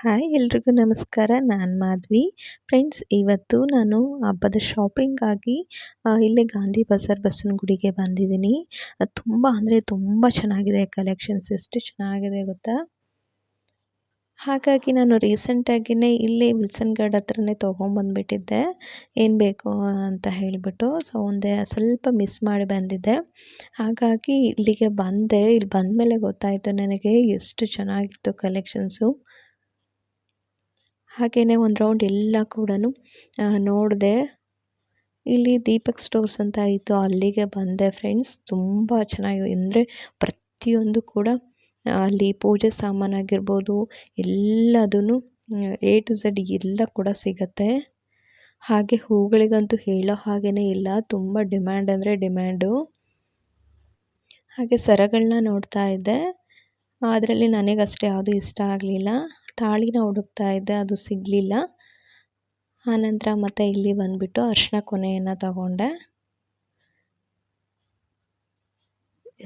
Hi, ಎಲ್ರಿಗೂ ನಮಸ್ಕಾರ. ನಾನು ಮಾಧ್ವಿ. ಫ್ರೆಂಡ್ಸ್ ಇವತ್ತು ನಾನು ಹಬ್ಬದ ಶಾಪಿಂಗಾಗಿ ಇಲ್ಲೇ ಗಾಂಧಿ ಬಜಾರ್ ಬಸವನಗುಡಿಗೆ ಬಂದಿದ್ದೀನಿ. ಅದು ತುಂಬ ಅಂದರೆ ತುಂಬ ಚೆನ್ನಾಗಿದೆ ಕಲೆಕ್ಷನ್ಸ್ ಎಷ್ಟು ಚೆನ್ನಾಗಿದೆ ಗೊತ್ತಾ? ಹಾಗಾಗಿ ನಾನು ರೀಸೆಂಟಾಗಿಯೇ ಇಲ್ಲೇ ವಿಲ್ಸನ್ ಗಾರ್ಡ್ ಹತ್ರನೇ ತೊಗೊಂಬಂದ್ಬಿಟ್ಟಿದ್ದೆ ಏನು ಬೇಕು ಅಂತ ಹೇಳಿಬಿಟ್ಟು ಸೊ ಒಂದೇ ಸ್ವಲ್ಪ ಮಿಸ್ ಮಾಡಿ ಬಂದಿದ್ದೆ. ಹಾಗಾಗಿ ಇಲ್ಲಿಗೆ ಬಂದೆ. ಇಲ್ಲಿ ಬಂದಮೇಲೆ ಗೊತ್ತಾಯಿತು ನನಗೆ ಎಷ್ಟು ಚೆನ್ನಾಗಿತ್ತು ಕಲೆಕ್ಷನ್ಸು ಹಾಗೆಯೇ ಒಂದು ರೌಂಡ್ ಎಲ್ಲ ಕೂಡ ನೋಡಿದೆ. ಇಲ್ಲಿ ದೀಪಕ್ ಸ್ಟೋರ್ಸ್ ಅಂತ ಇತ್ತು, ಅಲ್ಲಿಗೆ ಬಂದೆ ಫ್ರೆಂಡ್ಸ್ ತುಂಬ ಚೆನ್ನಾಗಿ, ಅಂದರೆ ಪ್ರತಿಯೊಂದು ಕೂಡ ಅಲ್ಲಿ ಪೂಜೆ ಸಾಮಾನಾಗಿರ್ಬೋದು ಎಲ್ಲದೂ ಎ ಟು ಝಡ್ ಎಲ್ಲ ಕೂಡ ಸಿಗುತ್ತೆ. ಹಾಗೆ ಹೂಗಳಿಗಂತೂ ಹೇಳೋ ಹಾಗೇ ಇಲ್ಲ, ತುಂಬ ಡಿಮ್ಯಾಂಡ್ ಅಂದರೆ ಡಿಮ್ಯಾಂಡು ಹಾಗೆ ಸರಗಳನ್ನ ನೋಡ್ತಾ ಇದ್ದೆ. ಅದರಲ್ಲಿ ನನಗಷ್ಟೇ ಯಾವುದು ಇಷ್ಟ ಆಗಲಿಲ್ಲ. ತಾಳಿನ ಹುಡುಕ್ತಾ ಇದ್ದೆ, ಅದು ಸಿಗಲಿಲ್ಲ. ಆನಂತರ ಮತ್ತೆ ಇಲ್ಲಿ ಬಂದುಬಿಟ್ಟು ಅರಿಶಿನ ಕೊನೆಯನ್ನು ತಗೊಂಡೆ.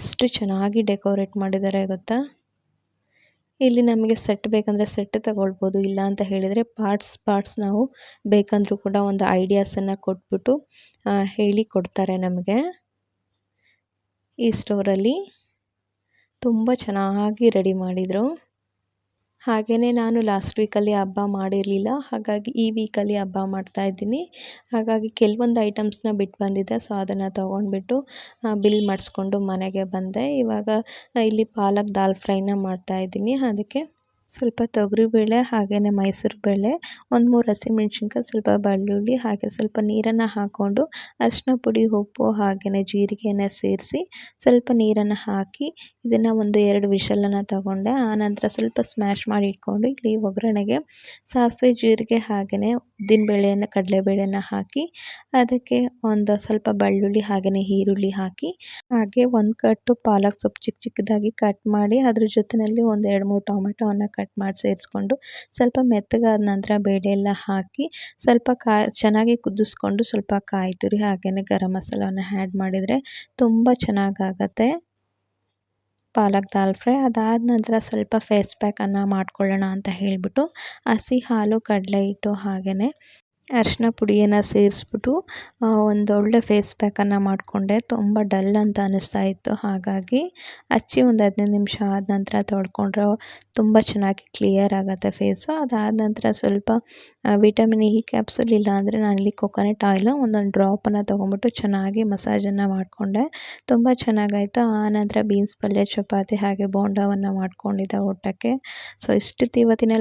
ಎಷ್ಟು ಚೆನ್ನಾಗಿ ಡೆಕೋರೇಟ್ ಮಾಡಿದ್ದಾರೆ ಗೊತ್ತಾ? ಇಲ್ಲಿ ನಮಗೆ ಸೆಟ್ ಬೇಕಂದರೆ ಸೆಟ್ ತಗೊಳ್ಬೋದು, ಇಲ್ಲ ಅಂತ ಹೇಳಿದರೆ ಪಾರ್ಟ್ಸ್ ಪಾರ್ಟ್ಸ್ ನಾವು ಬೇಕಂದರೂ ಕೂಡ ಒಂದು ಐಡಿಯಾಸನ್ನು ಕೊಟ್ಬಿಟ್ಟು ಹೇಳಿ ಕೊಡ್ತಾರೆ ನಮಗೆ ಈ ಸ್ಟೋರಲ್ಲಿ. ತುಂಬ ಚೆನ್ನಾಗಿ ರೆಡಿ ಮಾಡಿದರು. ಹಾಗೆಯೇ ನಾನು ಲಾಸ್ಟ್ ವೀಕಲ್ಲಿ ಹಬ್ಬ ಮಾಡಿರಲಿಲ್ಲ. ಹಾಗಾಗಿ ಈ ವೀಕಲ್ಲಿ ಹಬ್ಬ ಮಾಡ್ತಾಯಿದ್ದೀನಿ ಹಾಗಾಗಿ ಕೆಲವೊಂದು ಐಟಮ್ಸ್ನ ಬಿಟ್ಟು ಬಂದಿದ್ದೆ ಸೊ ಅದನ್ನು ತೊಗೊಂಡ್ಬಿಟ್ಟು ಬಿಲ್ ಮಾಡಿಸ್ಕೊಂಡು ಮನೆಗೆ ಬಂದೆ. ಇವಾಗ ಇಲ್ಲಿ ಪಾಲಕ್ ದಾಲ್ ಫ್ರೈನ ಮಾಡ್ತಾಯಿದ್ದೀನಿ ಅದಕ್ಕೆ ಸ್ವಲ್ಪ ತೊಗರಿಬೇಳೆ ಹಾಗೆಯೇ ಮೈಸೂರು ಬೇಳೆ, ಒಂದು ಮೂರು ಹಸಿಮೆಣ್ಸಿನ್ಕಾಯಿ ಸ್ವಲ್ಪ ಬೆಳ್ಳುಳ್ಳಿ, ಹಾಗೆ ಸ್ವಲ್ಪ ನೀರನ್ನು ಹಾಕ್ಕೊಂಡು ಅರಿಶಿನ ಪುಡಿ, ಉಪ್ಪು ಹಾಗೆಯೇ ಜೀರಿಗೆಯನ್ನು ಸೇರಿಸಿ ಸ್ವಲ್ಪ ನೀರನ್ನು ಹಾಕಿ ಇದನ್ನು ಒಂದು ಎರಡು ವಿಷಲನ್ನು ತಗೊಂಡೆ. ಆನಂತರ ಸ್ವಲ್ಪ ಸ್ಮ್ಯಾಶ್ ಮಾಡಿ ಇಟ್ಕೊಂಡು ಇಲ್ಲಿ ಒಗ್ಗರಣೆಗೆ ಸಾಸಿವೆ ಜೀರಿಗೆ ಹಾಗೆಯೇ ಉದ್ದಿನಬೇಳೆಯನ್ನು ಬೇಳೆಯನ್ನು ಹಾಕಿ ಅದಕ್ಕೆ ಒಂದು ಸ್ವಲ್ಪ ಬೆಳ್ಳುಳ್ಳಿ ಹಾಗೆಯೇ ಈರುಳ್ಳಿ ಹಾಕಿ ಹಾಗೆ ಒಂದು ಕಟ್ಟು ಪಾಲಕ್ ಸೊಪ್ಪು ಚಿಕ್ಕ ಚಿಕ್ಕದಾಗಿ ಕಟ್ ಮಾಡಿ ಅದ್ರ ಜೊತೆಯಲ್ಲಿ ಒಂದು ಎರಡು ಮೂರು ಟೊಮೆಟೊವನ್ನು ಕಟ್ ಮಾಡಿ ಸೇರಿಸ್ಕೊಂಡು ಸ್ವಲ್ಪ ಮೆತ್ತಗಾದ ನಂತರ ಬೇಳೆ ಎಲ್ಲ ಹಾಕಿ ಸ್ವಲ್ಪ ಕಾ, ಚೆನ್ನಾಗಿ ಕುದಿಸ್ಕೊಂಡು ಸ್ವಲ್ಪ ಕಾಯಿ ತುರಿ ಹಾಗೆಯೇ ಗರಂ ಮಸಾಲವನ್ನು ಆ್ಯಡ್ ಮಾಡಿದರೆ ತುಂಬ ಚೆನ್ನಾಗಾಗತ್ತೆ. ಪಾಲಕ್ ದಾಲ್ ಫ್ರೈ ಅದಾದ ನಂತರ ಸ್ವಲ್ಪ ಫೇಸ್ ಪ್ಯಾಕನ್ನು ಮಾಡ್ಕೊಳ್ಳೋಣ ಅಂತ ಹೇಳಿಬಿಟ್ಟು ಹಸಿ ಹಾಲು, ಕಡಲೆ ಹಿಟ್ಟು ಹಾಗೆಯೇ ಅರಿಶಿನ ಪುಡಿಯನ್ನು ಸೇರಿಸ್ಬಿಟ್ಟು ಒಂದು ಒಳ್ಳೆ ಫೇಸ್ ಪ್ಯಾಕನ್ನು ಮಾಡಿಕೊಂಡೆ. ತುಂಬ ಡಲ್ ಅಂತ ಅನ್ನಿಸ್ತಾ ಇತ್ತು. ಹಾಗಾಗಿ ಹಚ್ಚಿ ಒಂದು ಹದಿನೈದು ನಿಮಿಷ ಆದ ನಂತರ ತೊಳ್ಕೊಂಡ್ರೆ ತುಂಬ ಚೆನ್ನಾಗಿ ಕ್ಲಿಯರ್ ಆಗುತ್ತೆ ಫೇಸು ಅದಾದ ನಂತರ ಸ್ವಲ್ಪ ವಿಟಮಿನ್ ಇ ಕ್ಯಾಪ್ಸುಲ್ ಇಲ್ಲ ಅಂದರೆ ನಾನಿಲ್ಲಿ ಕೊಕೊನಟ್ ಆಯಿಲು ಒಂದೊಂದು ಡ್ರಾಪನ್ನು ತೊಗೊಂಬಿಟ್ಟು ಚೆನ್ನಾಗಿ ಮಸಾಜನ್ನು ಮಾಡಿಕೊಂಡೆ. ತುಂಬ ಚೆನ್ನಾಗಾಯಿತು. ಆನಂತರ ಬೀನ್ಸ್ ಪಲ್ಯ, ಚಪಾತಿ ಹಾಗೆ ಬೋಂಡವನ್ನು ಮಾಡ್ಕೊಂಡಿದ್ದೆ ಊಟಕ್ಕೆ. ಸೊ ಇಷ್ಟು ಇವತ್ತಿನ